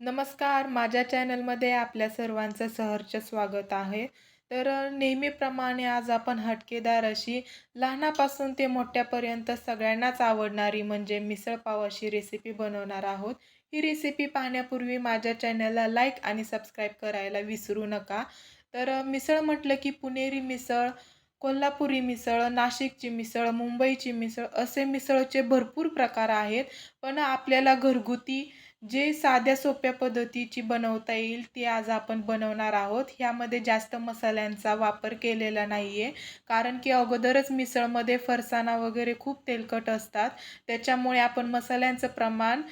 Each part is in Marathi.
नमस्कार माझ्या चॅनलमध्ये आपल्या सर्वांचं सहर्ष स्वागत आहे. तर नेहमीप्रमाणे आज आपण हटकेदार अशी लहानापासून ते मोठ्यापर्यंत सगळ्यांनाच आवडणारी म्हणजे मिसळपाव अशी रेसिपी बनवणार आहोत. ही रेसिपी पाहण्यापूर्वी माझ्या चॅनलला लाईक आणि सबस्क्राईब करायला विसरू नका. तर मिसळ म्हटलं की पुणेरी मिसळ कोल्हापुरी मिसळ नाशिकची मिसळ मुंबईची मिसळ असे मिसळचे भरपूर प्रकार आहेत. पण आपल्याला घरगुती जे साध्या सोप्या पद्धतीची बनवता येईल ती आज आपण बनवणार आहोत. ह्यामध्ये जास्त मसाल्यांचा वापर केलेला नाही आहे कारण की अगोदरच मिसळमध्ये फरसाणा वगैरे खूप तेलकट असतात. त्याच्यामुळे आपण मसाल्यांचं प्रमाण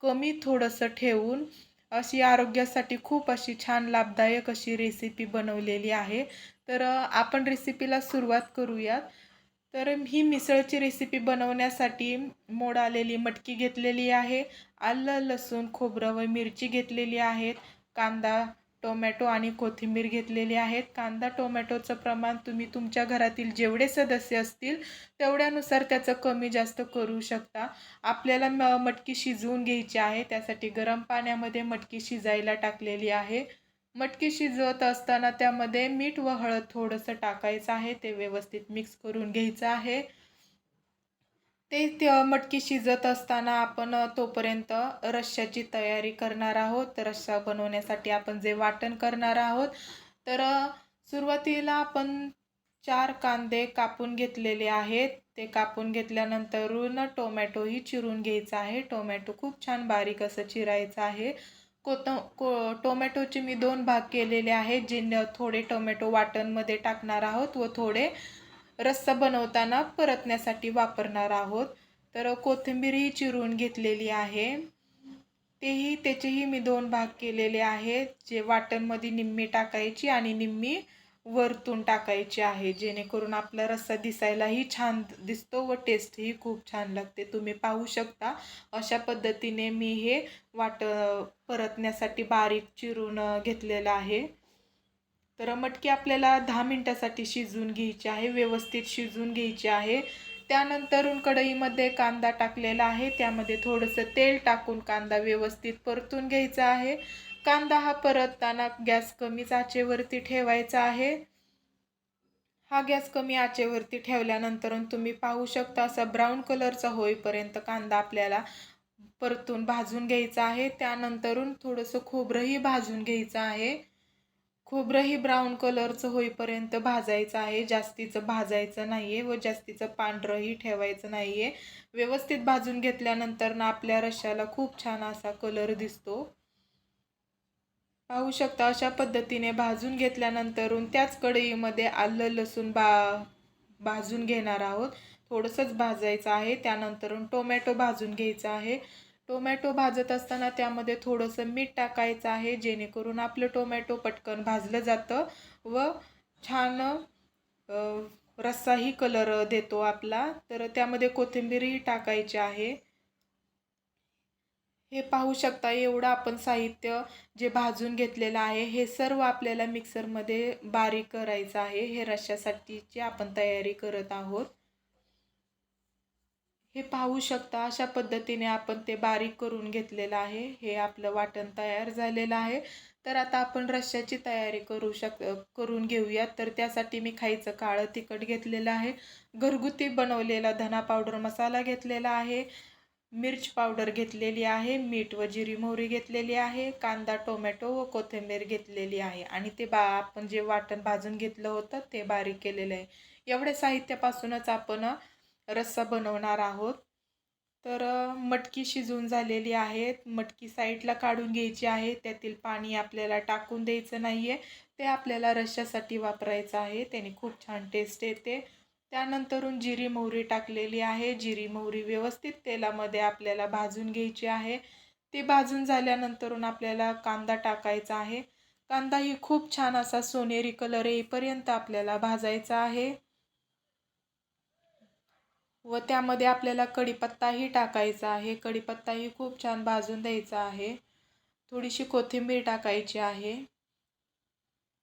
कमी थोडंसं ठेवून अशी आरोग्यासाठी खूप अशी छान लाभदायक अशी रेसिपी बनवलेली आहे. तर आपण रेसिपीला सुरुवात करूयात. तर ही मिसळची रेसिपी बनवण्यासाठी मोड आलेली मटकी घेतलेली आहे. आलं लसूण खोबरं व मिरची घेतलेली आहेत. कांदा टोमॅटो आणि कोथिंबीर घेतलेली आहेत. कांदा टोमॅटोचं प्रमाण तुम्ही तुमच्या घरातील जेवढे सदस्य असतील तेवढ्यानुसार त्याचं कमी जास्त करू शकता. आपल्याला म मटकी शिजवून घ्यायची आहे. त्यासाठी गरम पाण्यामध्ये मटकी शिजायला टाकलेली आहे. मटकी शिजवत असताना त्यामध्ये मीठ व हळद थोडंसं टाकायचं आहे. ते व्यवस्थित मिक्स करून घ्यायचं आहे. ते मटकी शिजत असताना आपण तोपर्यंत रश्श्याची तयारी करणार आहोत. रश्शा रस्सा बनवण्यासाठी आपण जे वाटण करणार आहोत. तर सुरुवातीला आपण चार कांदे कापून घेतलेले आहेत. ते कापून घेतल्यानंतरून टोमॅटोही चिरून घ्यायचा आहे. टोमॅटो खूप छान बारीक असं चिरायचं आहे. कोत को टोमॅटोचे मी दोन भाग केलेले आहेत. जे थोडे टोमॅटो वाटणमध्ये टाकणार आहोत व थोडे रस्सा बनवताना परतण्यासाठी वापरणार आहोत. तर कोथिंबीरही चिरून घेतलेली आहे. तेही त्याचेही मी दोन भाग केलेले आहेत जे वाटणमध्ये निम्मी टाकायची आणि निम्मी वरतून टाकायची आहे. जेणेकरून आपला रस्सा दिसायलाही छान दिसतो व टेस्टही खूप छान लागते. तुम्ही पाहू शकता अशा पद्धतीने मी हे वाट परतण्यासाठी बारीक चिरून घेतलेलं आहे. तर मटकी आपल्याला दहा मिनटासाठी शिजवून घ्यायची आहे व्यवस्थित शिजवून घ्यायची आहे. त्यानंतरून कढईमध्ये कांदा टाकलेला आहे. त्यामध्ये थोडंसं तेल टाकून कांदा व्यवस्थित परतून घ्यायचा आहे. कांदा हा परतताना गॅस कमीच आचेवरती ठेवायचा आहे. हा गॅस कमी आचेवरती ठेवल्यानंतर तुम्ही पाहू शकता असा ब्राऊन कलरचा होईपर्यंत कांदा आपल्याला परतून भाजून घ्यायचा आहे. त्यानंतरून थोडंसं खोबरंही भाजून घ्यायचं आहे. खोबरंही ब्राऊन कलरचं होईपर्यंत भाजायचं आहे. जास्तीचं भाजायचं नाही आहे व जास्तीचं पांढरंही ठेवायचं नाही आहे व्यवस्थित भाजून घेतल्यानंतर ना आपल्या रश्याला खूप छान असा कलर दिसतो. पाहू शकता अशा पद्धतीने भाजून घेतल्यानंतरून त्याच कढईमध्ये आलं लसूण बा भाजून घेणार आहोत. थोडंसंच भाजायचं आहे. त्यानंतरून टोमॅटो भाजून घ्यायचा आहे. टोमॅटो भाजत असताना त्यामध्ये थोडंसं मीठ टाकायचं आहे जेणेकरून आपलं टोमॅटो पटकन भाजलं जातं व छान रस्साही कलर देतो आपला. तर त्यामध्ये कोथिंबीरही टाकायची आहे. हे पाहू शकता एवढं आपण साहित्य जे भाजून घेतलेलं आहे हे सर्व आपल्याला मिक्सरमध्ये बारीक करायचं आहे. हे रश्श्यासाठीची आपण तयारी करत आहोत. हे पाहू शकता अशा पद्धतीने आपण ते बारीक करून घेतलेलं आहे. हे आपलं वाटण तयार झालेलं आहे. तर आता आपण रश्श्याची तयारी करू शक करून घेऊयात तर त्यासाठी मी खायचं काळं तिखट घेतलेलं आहे. घरगुती बनवलेला धना पावडर मसाला घेतलेला आहे. मिर्च पावडर घेतलेली आहे. मीठ व जिरी मोहरी घेतलेली आहे. कांदा टोमॅटो व कोथिंबीर घेतलेली आहे. आणि ते बा आपण जे वाटण भाजून घेतलं होतं ते बारीक केलेलं आहे. एवढ्या साहित्यापासूनच आपण रस्सा बनवणार आहोत. तर मटकी शिजून झालेली आहे मटकी साईडला काढून घ्यायची आहे. त्यातील पाणी आपल्याला टाकून द्यायचं नाही आहे ते आपल्याला रश्श्यासाठी वापरायचं आहे. त्याने खूप छान टेस्ट येते. त्यानंतरून जिरी मोहरी टाकलेली आहे. जिरी मोहरी व्यवस्थित तेलामध्ये आपल्याला भाजून घ्यायची आहे. ती भाजून झाल्यानंतरून आपल्याला कांदा टाकायचा आहे. कांदा ही खूप छान असा सोनेरी कलर येईपर्यंत आपल्याला भाजायचा आहे. व त्यामध्ये आपल्याला कढीपत्ताही टाकायचा आहे. कढीपत्ताही खूप छान भाजून द्यायचा आहे. थोडीशी कोथिंबीर टाकायची आहे.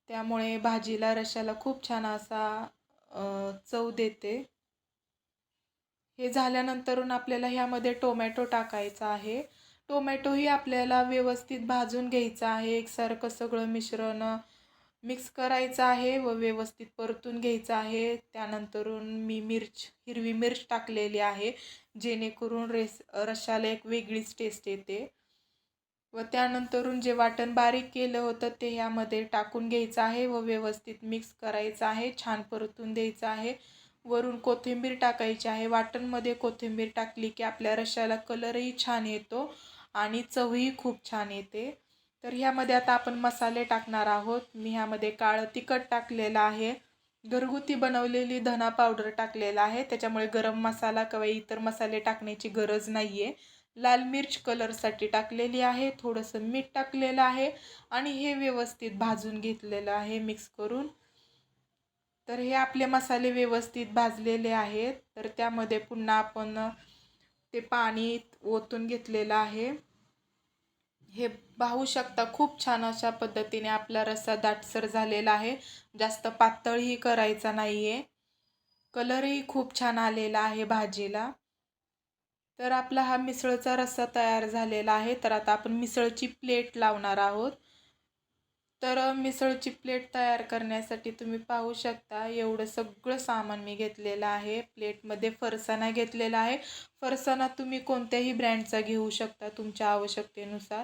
त्यामुळे भाजीला रशाला खूप छान असा चव देते. हे झाल्यानंतरून आपल्याला ह्यामध्ये टोमॅटो टाकायचा आहे. टोमॅटोही आपल्याला व्यवस्थित भाजून घ्यायचं आहे. एकसारखं सगळं मिश्रण मिक्स करायचं आहे व व्यवस्थित परतून घ्यायचं आहे. त्यानंतरून मी मिर्च हिरवी मिर्च टाकलेली आहे जेणेकरून रेस रशाला एक वेगळीच टेस्ट येते. व त्यानंतरून जे वाटण बारीक केलं होतं ते ह्यामध्ये टाकून घ्यायचं आहे व व्यवस्थित मिक्स करायचं आहे छान परतून द्यायचं आहे. वरून कोथिंबीर टाकायची आहे. वाटणमध्ये कोथिंबीर टाकली की आपल्या रशाला कलरही छान येतो आणि चवही खूप छान येते. तर ह्यामध्ये आता आपण मसाले टाकणार आहोत. मी ह्यामध्ये काळं तिखट टाकलेलं आहे. घरगुती बनवलेली धना पावडर टाकलेला आहे. त्याच्यामुळे गरम मसाला किंवा इतर मसाले टाकण्याची गरज नाही आहे लाल मिर्च कलरसाठी टाकलेली आहे. थोडंसं मीठ टाकलेलं आहे आणि हे व्यवस्थित भाजून घेतलेलं आहे मिक्स करून. तर हे आपले मसाले व्यवस्थित भाजलेले आहेत. तर त्यामध्ये पुन्हा आपण ते पाणी ओतून घेतलेलं आहे. हे पाहू शकता खूप छान अशा पद्धतीने आपला रस्सा दाटसर झालेला आहे. जास्त पातळही करायचा नाही आहे कलरही खूप छान आलेला आहे भाजीला. तर आपला हा मिसळचा रस्सा तयार झालेला आहे. तर आता आपण मिसळची प्लेट लावणार आहोत. तर मिसळची प्लेट तयार करण्यासाठी तुम्ही पाहू शकता एवढं सगळं सामान मी घेतलेलं आहे. प्लेटमध्ये फरसाणा घेतलेला आहे. फरसाणा तुम्ही कोणत्याही ब्रँडचा घेऊ शकता तुमच्या आवश्यकतेनुसार.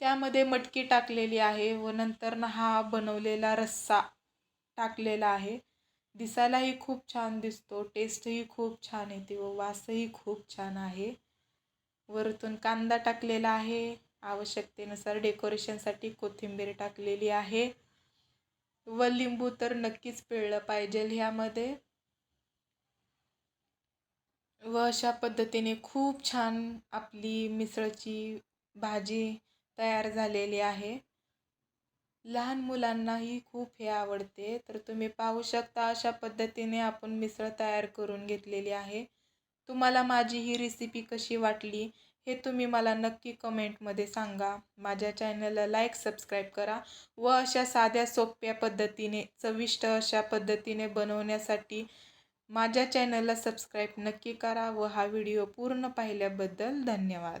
त्यामध्ये मटकी टाकलेली आहे व नंतर ना हा बनवलेला रस्सा टाकलेला आहे. दिसायलाही खूप छान दिसतो टेस्टही खूप छान येते व वासही खूप छान आहे. वरतून कांदा टाकलेला आहे. आवश्यकतेनुसार डेकोरेशनसाठी कोथिंबीर टाकलेली आहे. व लिंबू तर नक्कीच पिळलं पाहिजे ह्यामध्ये. व अशा पद्धतीने खूप छान आपली मिसळची भाजी तयार झालेली आहे. लहान मुलांनाही खूप हे आवडते. तर तुम्ही पाहू शकता अशा पद्धतीने आपण मिसळ तयार करून घेतलेली आहे. तुम्हाला माझी ही रेसिपी कशी वाटली? हे तुम्ही मला नक्की कमेंटमध्ये सांगा. माझ्या चॅनलला लाईक सबस्क्राईब करा व अशा साध्या सोप्या पद्धतीने चविष्ट अशा पद्धतीने बनवण्यासाठी माझ्या चॅनलला सबस्क्राईब नक्की करा व हा व्हिडिओ पूर्ण पाहिल्याबद्दल धन्यवाद.